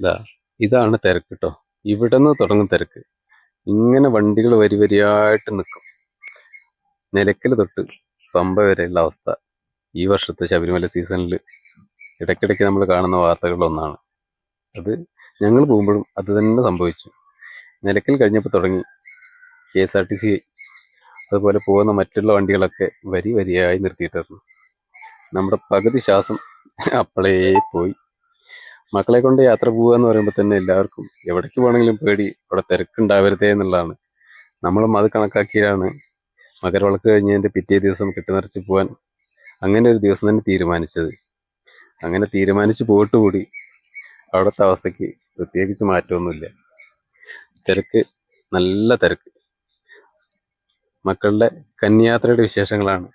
ഇതാ ഇതാണ് തിരക്ക് കേട്ടോ ഇവിടെ നിന്ന് തുടങ്ങും തിരക്ക്. ഇങ്ങനെ വണ്ടികൾ വരി വരിയായിട്ട് നിൽക്കും നിലക്കൽ തൊട്ട് പമ്പ വരെയുള്ള അവസ്ഥ. ഈ വർഷത്തെ ശബരിമല സീസണിൽ ഇടയ്ക്കിടയ്ക്ക് നമ്മൾ കാണുന്ന വാർത്തകളിലൊന്നാണ് അത് ഞങ്ങൾ പോകുമ്പോഴും അത് തന്നെ സംഭവിച്ചു. നിലക്കൽ കഴിഞ്ഞപ്പോൾ തുടങ്ങി K S R T C അതുപോലെ പോകുന്ന മറ്റുള്ള വണ്ടികളൊക്കെ വരി വരിയായി നിർത്തിയിട്ടായിരുന്നു നമ്മുടെ പകുതി ശ്വാസം അപ്പോഴേ പോയി. മക്കളെ കൊണ്ട് യാത്ര പോവുക എന്ന് പറയുമ്പോൾ തന്നെ എല്ലാവർക്കും എവിടേക്ക് പോകണമെങ്കിലും പേടി അവിടെ തിരക്കുണ്ടാവരുതേ എന്നുള്ളതാണ്. നമ്മളും അത് കണക്കാക്കിയാണ് മകരവിളക്ക് കഴിഞ്ഞതിന്റെ പിറ്റേ ദിവസം കെട്ടുനിറച്ച് പോകാൻ അങ്ങനെ ഒരു ദിവസം തന്നെ തീരുമാനിച്ചത്. അങ്ങനെ തീരുമാനിച്ച് പോയിട്ട് കൂടി അവിടുത്തെ അവസ്ഥയ്ക്ക് പ്രത്യേകിച്ച് മാറ്റമൊന്നുമില്ല. തിരക്ക് നല്ല തിരക്ക്. മക്കളുടെ കന്യാത്രയുടെ വിശേഷങ്ങളാണ്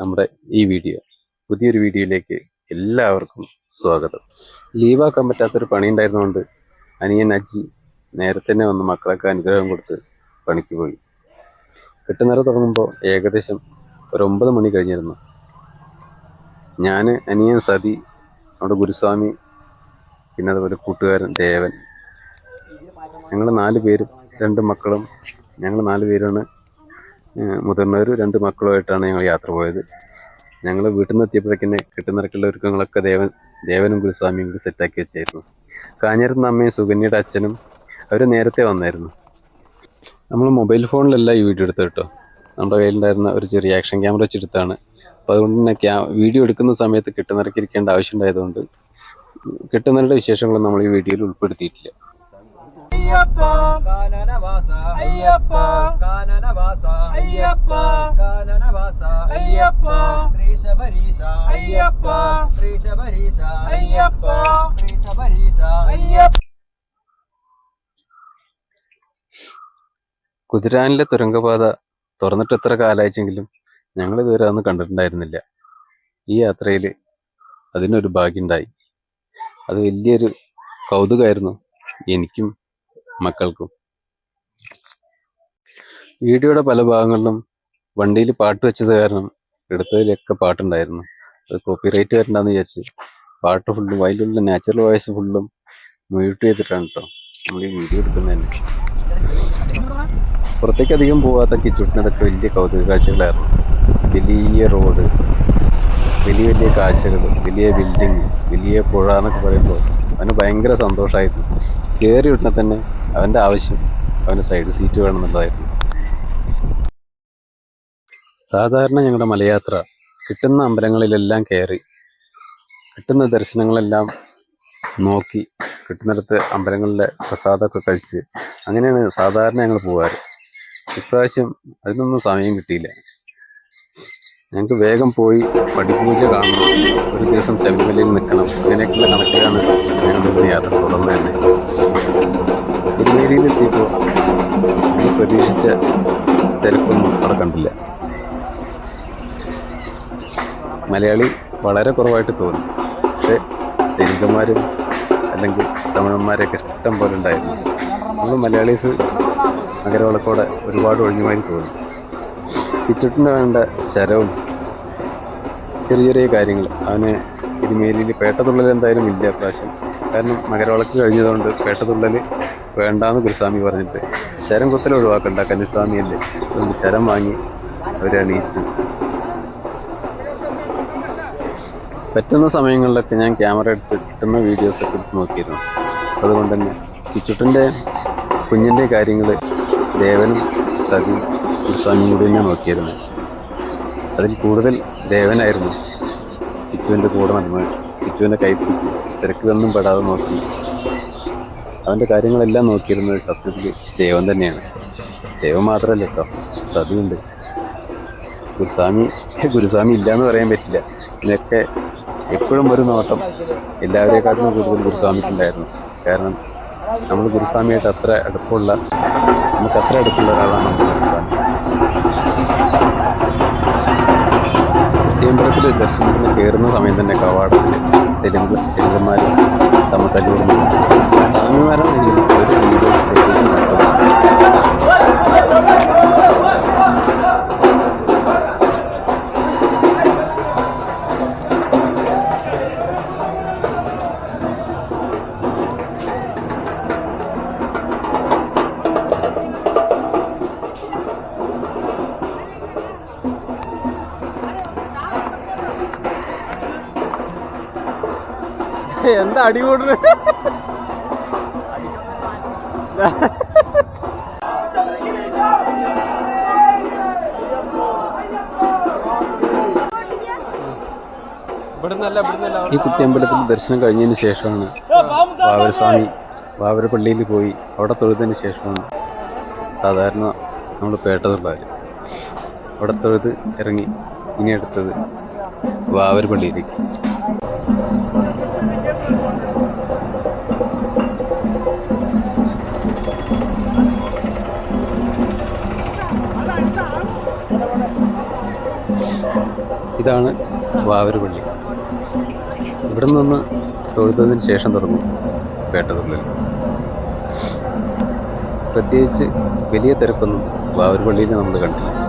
നമ്മുടെ ഈ വീഡിയോ. പുതിയൊരു വീഡിയോയിലേക്ക് എല്ലാവർക്കും സ്വാഗതം. ലീവാക്കാൻ പറ്റാത്തൊരു പണി ഉണ്ടായിരുന്നുകൊണ്ട് അനിയൻ അജി നേരത്തെ തന്നെ വന്ന് മക്കളൊക്കെ അനുഗ്രഹം കൊടുത്ത് പണിക്ക് പോയി. കെട്ടുനിറ തുടങ്ങുമ്പോൾ ഏകദേശം ഒരു ഒമ്പത് മണി കഴിഞ്ഞിരുന്നു. ഞാൻ അനിയൻ സതി നമ്മുടെ ഗുരുസ്വാമി പിന്നെ അതുപോലെ കൂട്ടുകാരൻ ദേവൻ. ഞങ്ങൾ നാല് പേരും രണ്ട് മക്കളും ഞങ്ങൾ നാല് പേരാണ് മുതിർന്നവരും രണ്ട് മക്കളുമായിട്ടാണ് ഞങ്ങൾ യാത്ര പോയത്. ഞങ്ങൾ വീട്ടിൽ നിന്ന് എത്തിയപ്പോഴേക്കിനെ കെട്ടുനിറക്കുള്ള ഒരുക്കങ്ങളൊക്കെ ദേവൻ ദേവനും ഗുരുസ്വാമിയും കൂടി സെറ്റാക്കി വെച്ചായിരുന്നു. കാഞ്ഞിരുന്ന അമ്മയും സുകന്യയുടെ അച്ഛനും അവർ നേരത്തെ വന്നായിരുന്നു. നമ്മൾ മൊബൈൽ ഫോണിലല്ല ഈ വീഡിയോ എടുത്തത് കേട്ടോ. നമ്മുടെ കയ്യിലുണ്ടായിരുന്ന ഒരു ചെറിയ ആക്ഷൻ ക്യാമറ വെച്ചെടുത്താണ്. അപ്പോൾ അതുകൊണ്ട് തന്നെ ക്യാ വീഡിയോ എടുക്കുന്ന സമയത്ത് കെട്ടുനിറക്കിരിക്കേണ്ട ആവശ്യമുണ്ടായതുകൊണ്ട് കെട്ടുന്നവരുടെ വിശേഷങ്ങളും നമ്മൾ ഈ വീഡിയോയിൽ ഉൾപ്പെടുത്തിയിട്ടില്ല. അയ്യപ്പ. കാനനവാസ അയ്യപ്പ. കാനനവാസ അയ്യപ്പ. കാനനവാസ അയ്യപ്പ. ശ്രീശബരീശ അയ്യപ്പ. ശ്രീശബരീശ അയ്യപ്പ. ശ്രീശബരീശ. അയ്യപ്പ. കുതിരാനിലെ തുരങ്കപാത തുറന്നിട്ട് എത്ര കാലായിച്ചെങ്കിലും ഞങ്ങൾ ഇതുവരെ അതൊന്നും കണ്ടിട്ടുണ്ടായിരുന്നില്ല. ഈ യാത്രയിൽ അതിനൊരു ഭാഗ്യമുണ്ടായി അത് വലിയൊരു കൗതുകമായിരുന്നു. എനിക്കും മക്കൾക്കും. വീഡിയോയുടെ പല ഭാഗങ്ങളിലും വണ്ടിയിൽ പാട്ട് വെച്ചത് കാരണം എടുത്തതിലൊക്കെ പാട്ടുണ്ടായിരുന്നു. അത് കോപ്പിറൈറ്റ് വരണ്ടെന്ന് വിചാരിച്ച് പാട്ട് ഫുള്ളും അതിലുള്ള നാച്ചുറൽ വോയിസ് ഫുള്ളും മ്യൂട്ട് ചെയ്തിട്ടാണ് കേട്ടോ നമ്മൾ ഈ വീഡിയോ എടുക്കുന്നതന്നെ പുറത്തേക്ക് അധികം പോവാത്ത കിച്ചുട്ടിനതൊക്കെ വലിയ കൗതുക കാഴ്ചകളായിരുന്നു വലിയ റോഡ് വലിയ വലിയ കാഴ്ചകൾ വലിയ ബിൽഡിങ് വലിയ പുഴ എന്നൊക്കെ പറയുമ്പോൾ അവന് ഭയങ്കര സന്തോഷമായിരുന്നു. കയറി ഉടനെ തന്നെ അവന്റെ ആവശ്യം അവന് സൈഡ് സീറ്റ് വേണമെന്നുള്ളതായിരുന്നു. സാധാരണ ഞങ്ങളുടെ മലയാത്ര കിട്ടുന്ന അമ്പലങ്ങളിലെല്ലാം കയറി കിട്ടുന്ന ദർശനങ്ങളെല്ലാം നോക്കി കിട്ടുന്നിടത്ത് അമ്പലങ്ങളിലെ പ്രസാദമൊക്കെ കഴിച്ച് അങ്ങനെയാണ് സാധാരണ ഞങ്ങൾ പോകാറ് ഇപ്രാവശ്യം അതിനൊന്നും സമയം കിട്ടിയില്ല. ഞങ്ങൾക്ക് വേഗം പോയി പടിപൂജ കാണണം ഒരു ദിവസം ശബരിമലയിൽ നിൽക്കണം അങ്ങനെയൊക്കെയുള്ള കണക്കിലാണ് ഇന്ന് യാത്ര തുടർന്ന് തന്നെ. തിരുമേലിയിൽ എത്തിയപ്പോൾ പ്രതീക്ഷിച്ച തിരക്കൊന്നും അവിടെ കണ്ടില്ല. മലയാളി വളരെ കുറവായിട്ട് തോന്നി. പക്ഷേ തെലുങ്കന്മാരും അല്ലെങ്കിൽ തമിഴന്മാരെയൊക്കെ ഇഷ്ടം പോലെ ഉണ്ടായിരുന്നു. നമ്മൾ മലയാളീസ് നഗരവിളക്കോടെ ഒരുപാട് ഒഴിഞ്ഞുമായി തോന്നി. കിച്ചുട്ടിന് വേണ്ട ശരവും ചെറിയ ചെറിയ കാര്യങ്ങൾ അവന് ഇരുമേലിയിൽ പേട്ടതുള്ളിൽ എന്തായാലും ഇല്ല. പ്രാവശ്യം കാരണം മകരവിളക്ക് കഴിഞ്ഞതുകൊണ്ട് പേട്ടതുള്ളൽ വേണ്ടാന്ന് ഗുരുസ്വാമി പറഞ്ഞിട്ട് ശരം കുത്തൽ ഒഴിവാക്കണ്ട കന്നിസ്വാമിയല്ലേ അതുകൊണ്ട് ശരം വാങ്ങി അവരെ അണിയിച്ചു. പറ്റുന്ന സമയങ്ങളിലൊക്കെ ഞാൻ ക്യാമറ എടുത്ത് കിട്ടുന്ന വീഡിയോസൊക്കെ എടുത്ത് നോക്കിയിരുന്നു. അതുകൊണ്ട് തന്നെ കിച്ചുട്ടിന്റെ കുഞ്ഞിന്റെ കാര്യങ്ങൾ ദേവനും സതി ഗുരുസ്വാമിയും കൂടി തന്നെ നോക്കിയിരുന്നു. അതിൽ കൂടുതൽ ദേവനായിരുന്നു കിച്ചുവിന്റെ കൂടെ നടന്ന് കിച്ചുവിന്റെ കൈപ്പിടിച്ച് തിരക്കിലൊന്നും പെടാതെ നോക്കി. അവന്റെ കാര്യങ്ങളെല്ലാം നോക്കിയിരുന്നത് സത്യത്തിൽ ദൈവം തന്നെയാണ്. ദൈവം മാത്രമല്ല കേട്ടോ സതിയുണ്ട്. ഗുരുസ്വാമി ഗുരുസ്വാമി ഇല്ല എന്ന് പറയാൻ പറ്റില്ല. ഇതിനൊക്കെ എപ്പോഴും ഒരു നോട്ടം എല്ലാവരെക്കാട്ടിലും കൂടുതൽ ഗുരുസ്വാമിക്കുണ്ടായിരുന്നു. കാരണം നമ്മൾ ഗുരുസ്വാമിയായിട്ട് അത്ര അടുപ്പമുള്ള നമുക്ക് അത്ര അടുപ്പമുള്ള ഒരാളാണ് അമ്പലത്തിൽ ദർശനത്തിന് കയറുന്ന സമയം തന്നെ കവാടത്തിൽ തെലുങ്ക് തെലുങ്കന്മാരും തമ്മിൽ തല്ലുകൂടുന്നു സ്വാമിമാരാണെങ്കിലും ഒരു രീതിയിൽ പ്രത്യേകിച്ച് എന്താ അടി കൂടുന്നത്? ഈ കുറ്റിയമ്പലത്തിൽ ദർശനം കഴിഞ്ഞതിന് ശേഷമാണ് വാവരസ്വാമി വാവരപ്പള്ളിയിൽ പോയി അവിടെ തൊഴുതിന് ശേഷമാണ് സാധാരണ നമ്മൾ പേട്ടതുള്ളവർ അവിടെ തൊഴുത് ഇറങ്ങി ഇനി അടുത്തത് വാവരപ്പള്ളിയിലേക്ക്. ഇതാണ് വാവരുപള്ളി ഇവിടെ നിന്ന് തൊഴുതതിന് ശേഷം തുടങ്ങും വേട്ടതുള്ളിൽ പ്രത്യേകിച്ച് വലിയ തിരക്കൊന്നും വാവരുപള്ളിയിൽ നമ്മൾ കണ്ടില്ല.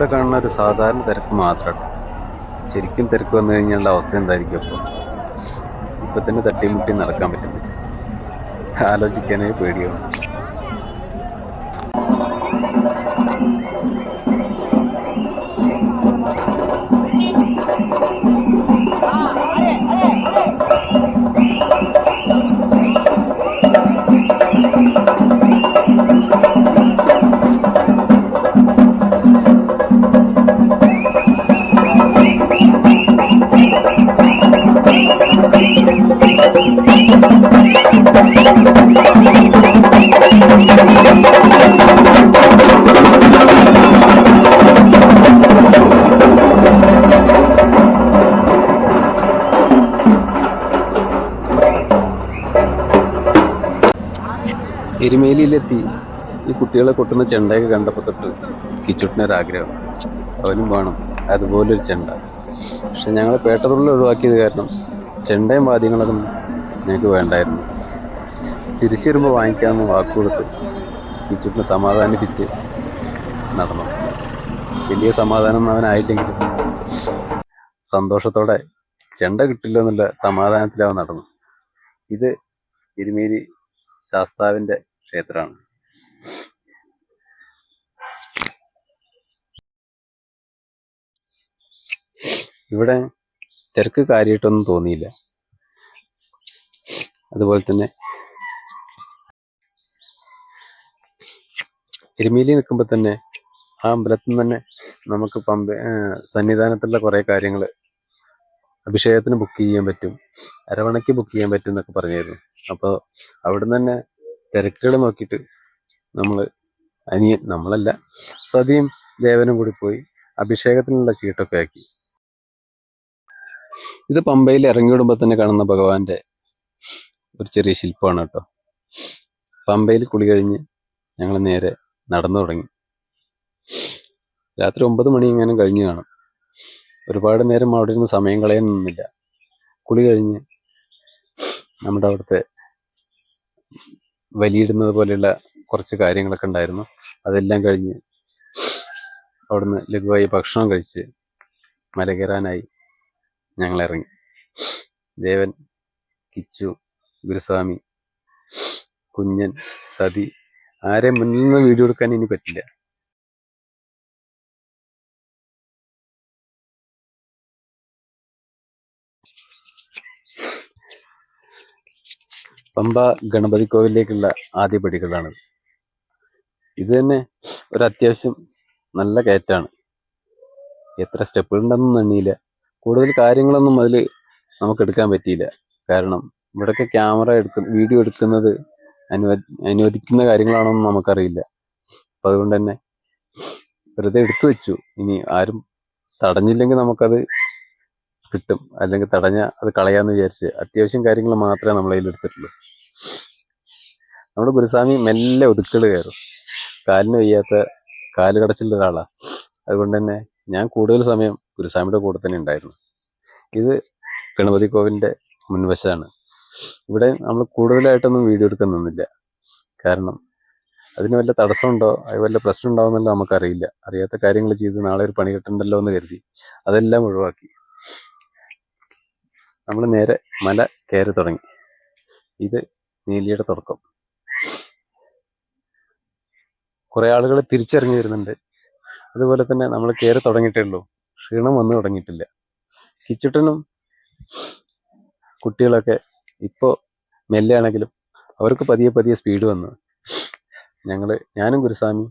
ഇതിവിടെ കാണുന്ന ഒരു സാധാരണ തിരക്ക് മാത്രമാണ് ശരിക്കും തിരക്ക് വന്നു കഴിഞ്ഞാൽ അവസ്ഥ എന്തായിരിക്കും അപ്പോൾ? ഇപ്പം തന്നെ തട്ടിമുട്ടി നടക്കാൻ പറ്റുന്നില്ല. ആലോചിക്കാനേ പേടിയാണ് എരുമേലിയിലെത്തി ഈ കുട്ടികളെ കൊട്ടുന്ന ചെണ്ടയൊക്കെ കണ്ടപ്പോൾ തൊട്ട് കിച്ചുട്ടിനൊരാഗ്രഹം അവനും വേണം. അതുപോലൊരു ചെണ്ട. പക്ഷെ ഞങ്ങൾ പേട്ടതുള്ളിൽ ഒഴിവാക്കിയത് കാരണം ചെണ്ടയും വാദ്യങ്ങളൊന്നും ഞങ്ങൾക്ക് വേണ്ടായിരുന്നു. തിരിച്ചു വരുമ്പോൾ വാങ്ങിക്കാമെന്ന് വാക്ക് കൊടുത്ത് കിച്ചുട്ടിനെ സമാധാനിപ്പിച്ച് നടന്നു. വലിയ സമാധാനം അവനായിട്ടെങ്കിലും സന്തോഷത്തോടെ ചെണ്ട കിട്ടില്ല എന്നുള്ള സമാധാനത്തിലവൻ നടന്നു. ഇത് തിരുമേരി ശാസ്താവിന്റെ ക്ഷേത്രമാണ്. ഇവിടെ തിരക്ക് കാര്യമായിട്ടൊന്നും തോന്നിയില്ല. അതുപോലെ തന്നെ എരുമേലി നിൽക്കുമ്പോൾ തന്നെ ആ അമ്പലത്തിൽ നിന്ന് തന്നെ നമുക്ക് പമ്പ സന്നിധാനത്തുള്ള കുറേ കാര്യങ്ങൾ അഭിഷേകത്തിന് ബുക്ക് ചെയ്യാൻ പറ്റും. അരവണയ്ക്ക് ബുക്ക് ചെയ്യാൻ പറ്റും എന്നൊക്കെ പറഞ്ഞായിരുന്നു. അപ്പോൾ അവിടുന്ന് തന്നെ തിരക്കുകൾ നോക്കിയിട്ട് നമ്മൾ അനിയൻ നമ്മളല്ല സതിയും ദേവനും കൂടി പോയി അഭിഷേകത്തിനുള്ള ചീട്ടൊക്കെ ആക്കി. ഇത് പമ്പയിൽ ഇറങ്ങി വിടുമ്പോൾ തന്നെ കാണുന്ന ഭഗവാന്റെ ഒരു ചെറിയ ശില്പമാണ് കേട്ടോ. പമ്പയിൽ കുളി കഴിഞ്ഞ് ഞങ്ങൾ നേരെ നടന്നു തുടങ്ങി. രാത്രി ഒമ്പത് മണി എങ്ങാനും കഴിഞ്ഞു കാണും. ഒരുപാട് നേരം അവിടെ ഇരുന്ന് സമയം നിന്നില്ല. കുളി കഴിഞ്ഞ് നമ്മുടെ അവിടുത്തെ വലിയിടുന്നത് പോലെയുള്ള കുറച്ച് കാര്യങ്ങളൊക്കെ ഉണ്ടായിരുന്നു. അതെല്ലാം കഴിഞ്ഞ് അവിടുന്ന് ലഘുവായി ഭക്ഷണം കഴിച്ച് മല കയറാനായി ഞങ്ങൾ ഇറങ്ങി. ദേവൻ കിച്ചു ഗുരുസ്വാമി കുഞ്ഞൻ സതി. ആരെ മുന്നിൽ നിന്ന് വീഡിയോ എടുക്കാൻ ഇനി പറ്റില്ല. പമ്പ ഗണപതി കോവിലേക്കുള്ള ആദ്യ പടികളാണ്. ഇത് തന്നെ ഒരു അത്യാവശ്യം നല്ല കയറ്റാണ്. എത്ര സ്റ്റെപ്പുകൾ ഉണ്ടെന്നൊന്നും എണ്ണിയില്ല കൂടുതൽ കാര്യങ്ങളൊന്നും അതിൽ നമുക്ക് എടുക്കാൻ പറ്റിയില്ല. കാരണം ഇവിടെയൊക്കെ ക്യാമറ എടുക്ക വീഡിയോ എടുക്കുന്നത് അനുവദി അനുവദിക്കുന്ന കാര്യങ്ങളാണെന്ന് നമുക്കറിയില്ല. അപ്പം അതുകൊണ്ട് തന്നെ വെറുതെ എടുത്തു വെച്ചു. ഇനി ആരും തടഞ്ഞില്ലെങ്കിൽ നമുക്കത് കിട്ടും. അല്ലെങ്കിൽ തടഞ്ഞ അത് കളയാന്ന് വിചാരിച്ച് അത്യാവശ്യം കാര്യങ്ങൾ മാത്രമേ കയ്യിൽ എടുത്തിട്ടുള്ളൂ. നമ്മുടെ ഗുരുസ്വാമി മെല്ലെ ഒതുക്കൾ കയറും. കാലിന് വയ്യാത്ത കാൽ കടച്ചിലുള്ള ഒരാളാണ് അതുകൊണ്ട് തന്നെ ഞാൻ കൂടുതൽ സമയം ഗുരുസ്വാമിയുടെ കൂടെ തന്നെ ഉണ്ടായിരുന്നു. ഇത് ഗണപതി കോവിലിന്റെ മുൻവശമാണ് ഇവിടെ നമ്മൾ കൂടുതലായിട്ടൊന്നും വീഡിയോ എടുക്കാൻ നിന്നില്ല. കാരണം അതിന് വല്ല തടസ്സമുണ്ടോ? അത് വല്ല പ്രശ്നം ഉണ്ടാവുന്നല്ലോ നമുക്കറിയില്ല. അറിയാത്ത കാര്യങ്ങൾ ചെയ്ത് നാളെ ഒരു പണി കിട്ടണ്ടല്ലോ എന്ന് കരുതി. അതെല്ലാം ഒഴിവാക്കി. നമ്മൾ നേരെ മല കയറി തുടങ്ങി. ഇത് നീലിയുടെ തുടക്കം. കുറെ ആളുകൾ തിരിച്ചിറങ്ങി വരുന്നുണ്ട്. അതുപോലെ തന്നെ നമ്മൾ കയറി തുടങ്ങിയിട്ടേ ഉള്ളൂ. ക്ഷീണം വന്നു തുടങ്ങിയിട്ടില്ല. കിച്ചുട്ടനും കുട്ടികളൊക്കെ ഇപ്പോൾ മെല്ലെയാണെങ്കിലും അവർക്ക് പതിയെ പതിയെ സ്പീഡ് വന്നു. ഞങ്ങൾ ഞാനും ഗുരുസ്വാമി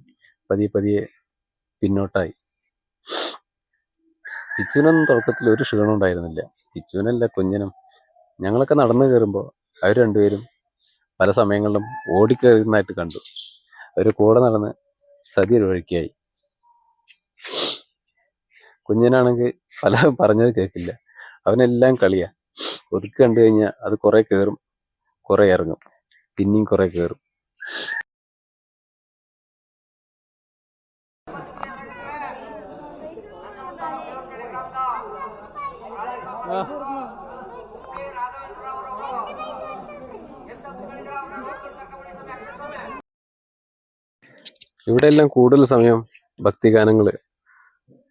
പതിയെ പതിയെ പിന്നോട്ടായി. പിച്ചുവിനൊന്നും തുടക്കത്തിൽ ഒരു ക്ഷീണം ഉണ്ടായിരുന്നില്ല. പിച്ചുവിനല്ല കുഞ്ഞനും ഞങ്ങളൊക്കെ നടന്നു കയറുമ്പോൾ അവർ രണ്ടുപേരും പല സമയങ്ങളിലും ഓടിക്കയറുന്നതായിട്ട് കണ്ടു. അവർ കൂടെ നടന്ന് സതി ഒരു വഴിക്കായി. കുഞ്ഞനാണെങ്കിൽ പല പറഞ്ഞത് കേൾക്കില്ല. അവനെല്ലാം കളിയാ. ഒതുക്കി കണ്ടു കഴിഞ്ഞാൽ അത് കുറെ കയറും കുറെ ഇറങ്ങും പിന്നെയും കുറെ കയറും ഇവിടെ എല്ലാം കൂടുതൽ സമയം ഭക്തിഗാനങ്ങൾ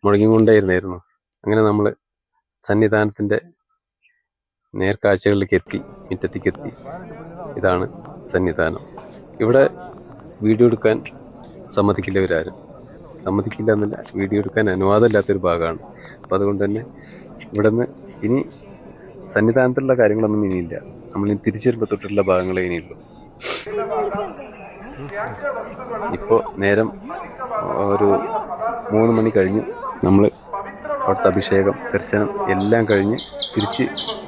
മുഴങ്ങിക്കൊണ്ടേയിരുന്നായിരുന്നു. അങ്ങനെ നമ്മൾ സന്നിധാനത്തിന്റെ നേർക്കാഴ്ചകളിലേക്ക് എത്തി മുറ്റത്തേക്ക് എത്തി ഇതാണ് സന്നിധാനം. ഇവിടെ വീഡിയോ എടുക്കാൻ സമ്മതിക്കില്ലവരാരും. സമ്മതിക്കില്ല എന്നല്ല വീഡിയോ എടുക്കാൻ അനുവാദമില്ലാത്തൊരു ഭാഗമാണ്. അപ്പം അതുകൊണ്ട് തന്നെ ഇവിടെ നിന്ന് ഇനി സന്നിധാനത്തിലുള്ള കാര്യങ്ങളൊന്നും ഇനിയില്ല. നമ്മൾ ഇനി തിരിച്ചു വരുമ്പോൾ തൊട്ടുള്ള ഭാഗങ്ങളെ ഇനിയുള്ളൂ. ഇപ്പോൾ നേരം ഒരു മൂന്ന് മണി കഴിഞ്ഞു നമ്മൾ അവിടുത്തെ അഭിഷേകം ദർശനം എല്ലാം കഴിഞ്ഞ് തിരിച്ച്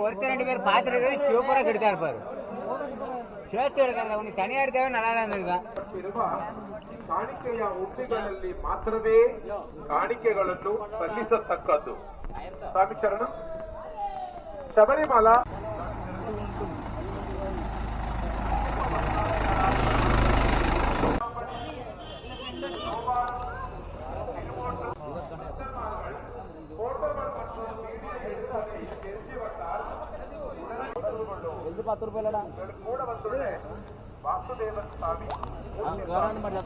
ஒருத்தர் ரெண்டு பேர் பார்த்துருக்கிறது சிவப்புறா கெடுத்தா இருப்பாரு சேர்த்து எடுக்கிறத உனக்கு தனியா எடுத்தாவே நல்லா தான் இருந்திருக்கான் ಇರುವ ಕಾಣಿಕೆಯ ಹುಟ್ಟಿಗಳಲ್ಲಿ ಮಾತ್ರವೇ ಕಾಣಿಕೆಗಳನ್ನು ಸಲ್ಲಿಸತಕ್ಕದ್ದು ಸ್ವಾಮಿ ಚರಣ ശബരിമല. പത്ത് റുപ്യല്ലടാ കയറാനും പറ്റില്ല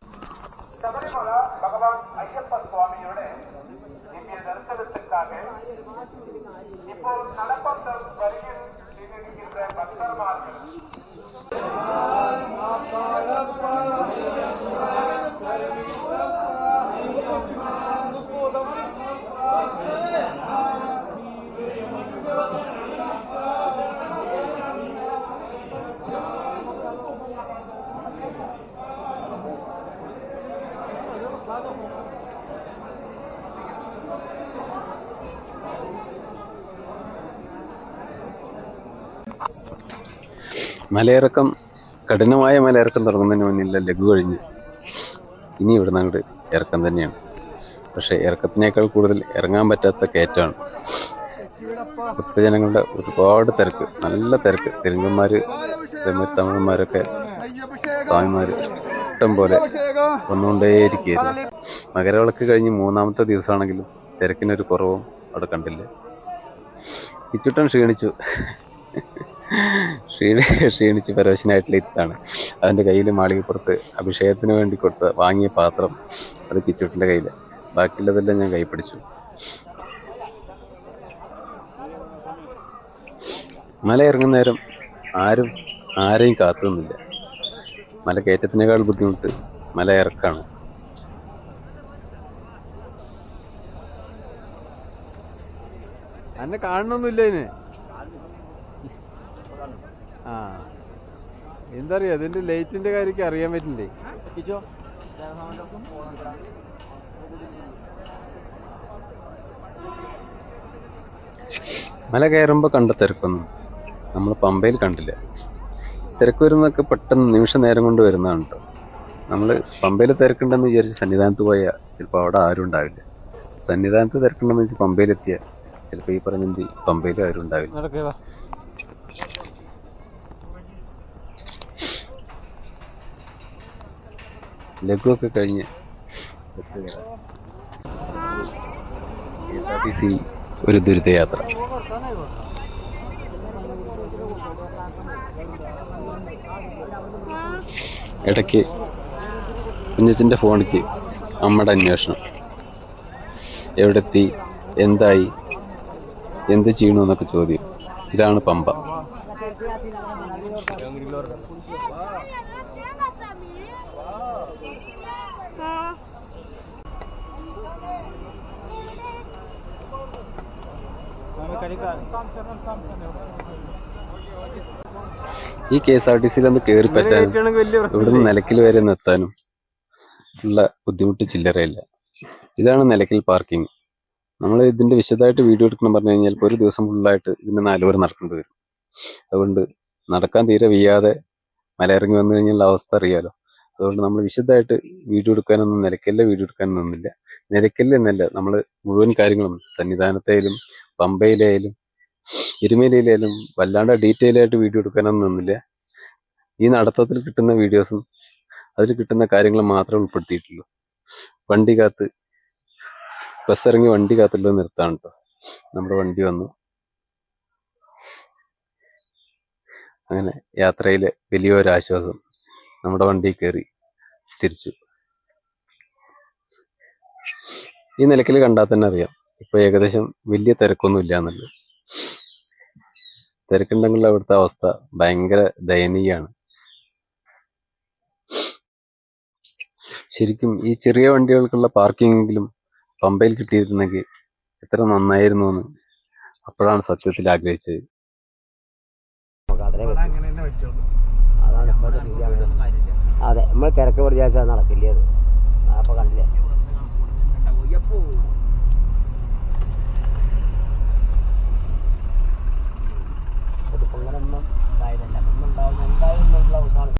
சபரிமலா பகவான் ஐயப்ப சுவாமியோட இங்கே நிறுத்தத்திற்காக இப்போது நடப்பந்தம் வரியில் நின்றிருக்கின்ற பக்தர்மார்கள் Thank you. മലയിറക്കം കഠിനമായ മലയിറക്കം തുടങ്ങുന്നതിന് മുന്നില്ല ലഘു കഴിഞ്ഞ് ഇനി ഇവിടുന്ന് അങ്ങോട്ട് ഇറക്കം തന്നെയാണ്. പക്ഷേ ഇറക്കത്തിനേക്കാൾ കൂടുതൽ ഇറങ്ങാൻ പറ്റാത്ത കയറ്റമാണ്. ഭക്തജനങ്ങളുടെ ഒരുപാട് തിരക്ക് നല്ല തിരക്ക്. തെലുങ്കന്മാർ അതേമാതിരി തമിഴന്മാരൊക്കെ സ്വാമിമാർ ഇഷ്ടം പോലെ വന്നുകൊണ്ടേയിരിക്കുകയായിരുന്നു മകരവിളക്ക് കഴിഞ്ഞ് മൂന്നാമത്തെ ദിവസമാണെങ്കിലും തിരക്കിനൊരു കുറവും അവിടെ കണ്ടില്ല. ഇച്ചുട്ടൻ ക്ഷീണിച്ചു. ക്ഷീണി ക്ഷീണിച്ച് ഇത്താണ് അവന്റെ കയ്യിൽ മാളികപ്പുറത്ത് അഭിഷേകത്തിന് വേണ്ടി കൊടുത്ത വാങ്ങിയ പാത്രം അത് കിച്ചുട്ടിന്റെ കയ്യിൽ ബാക്കിയുള്ളതെല്ലാം ഞാൻ കൈ പിടിച്ചു. മല ഇറങ്ങുന്ന നേരം ആരും ആരെയും കാത്തുന്നില്ല മല കയറ്റത്തിനേക്കാൾ ബുദ്ധിമുട്ട് മല ഇറക്കാണ്. എന്നെ കാണണമൊന്നുമില്ല ഇതിന് ആ. ഇതിന്റെ ലൈറ്റിന്റെ കാര്യമൊക്കെ അറിയാൻ പറ്റില്ലേ? മല കയറുമ്പോൾ കണ്ട തിരക്കൊന്നും നമ്മൾ പമ്പയിൽ കണ്ടില്ല. തിരക്ക് വരുന്നതൊക്കെ പെട്ടെന്ന് നിമിഷ നേരം കൊണ്ട് വരുന്നതാണ് കേട്ടോ നമ്മൾ പമ്പയിൽ തിരക്കുണ്ടെന്ന് വിചാരിച്ച് സന്നിധാനത്ത് പോയാൽ ചിലപ്പോൾ അവിടെ ആരും ഉണ്ടാവില്ല. സന്നിധാനത്ത് തിരക്കുണ്ടെന്ന് വെച്ച് പമ്പയിലെത്തിയ ചിലപ്പോൾ ഈ പറഞ്ഞ പമ്പയിലും ആരും ഉണ്ടാവില്ല. ലഘുവൊക്കെ കഴിഞ്ഞ് ബസ് കയറാം K S R T C ഒരു ദുരിതയാത്ര ഇടയ്ക്ക് കുഞ്ഞച്ചന്റെ ഫോണിക്ക് അമ്മയുടെ അന്വേഷണം. എവിടെത്തി എന്തായി എന്ത് ചെയ്യണമെന്നൊക്കെ ചോദ്യം. ഇതാണ് പമ്പ. ഈ കെ എസ് ആർ ടി സിയിൽ ഒന്ന് കയറി പറ്റാനും ഇവിടുന്ന് നിലക്കിൽ വരെ ഒന്ന് എത്താനും ഉള്ള ബുദ്ധിമുട്ട് ചില്ലറയില്ല. ഇതാണ് നിലക്കിൽ പാർക്കിംഗ്. നമ്മൾ ഇതിന്റെ വിശദമായിട്ട് വീഡിയോ എടുക്കണം പറഞ്ഞു കഴിഞ്ഞാൽ ഒരു ദിവസം ഫുള്ളായിട്ട് ഇതിന്റെ നാലുപേർ നടക്കേണ്ടി വരും. അതുകൊണ്ട് നടക്കാൻ തീരെ വയ്യാതെ മലയിറങ്ങി വന്നു കഴിഞ്ഞാൽ അവസ്ഥ അറിയാലോ. അതുകൊണ്ട് നമ്മൾ വിശദമായിട്ട് വീഡിയോ എടുക്കാനൊന്നും നിലക്കല്ല വീഡിയോ എടുക്കാൻ നിന്നില്ല. നിലയ്ക്കലിൽ എന്നല്ല നമ്മൾ മുഴുവൻ കാര്യങ്ങളും സന്നിധാനത്തേലും പമ്പയിലായാലും എരുമേലിയിലായാലും വല്ലാണ്ട് ഡീറ്റെയിൽ ആയിട്ട് വീഡിയോ എടുക്കാനൊന്നും നിന്നില്ല. ഈ നടത്തത്തിൽ കിട്ടുന്ന വീഡിയോസും അതിൽ കിട്ടുന്ന കാര്യങ്ങൾ മാത്രമേ ഉൾപ്പെടുത്തിയിട്ടുള്ളൂ. വണ്ടി കാത്ത് ബസ് ഇറങ്ങി വണ്ടി കാത്തുള്ള നിർത്താണ് കേട്ടോ നമ്മുടെ വണ്ടി വന്നു. അങ്ങനെ യാത്രയിലെ വലിയൊരു ആശ്വാസം നമ്മുടെ വണ്ടി കയറി തിരിച്ചു. ഈ നിലക്കിൽ കണ്ടാൽ തന്നെ അറിയാം. ഇപ്പൊ ഏകദേശം വലിയ തിരക്കൊന്നും ഇല്ല എന്നുള്ളത്. തിരക്കുണ്ടെങ്കിൽ അവിടുത്തെ അവസ്ഥ ഭയങ്കര ദയനീയാണ്. ശരിക്കും ഈ ചെറിയ വണ്ടികൾക്കുള്ള പാർക്കിങ്ങെങ്കിലും പമ്പയിൽ കിട്ടിയിരുന്നെങ്കിൽ എത്ര നന്നായിരുന്നു എന്ന് അപ്പോഴാണ് സത്യത്തിൽ ആഗ്രഹിച്ചത്. അതെ നമ്മൾ തിരക്ക് വിചാരിച്ചാൽ നടക്കില്ലേ അത്? അപ്പൊ കണ്ടില്ലേ?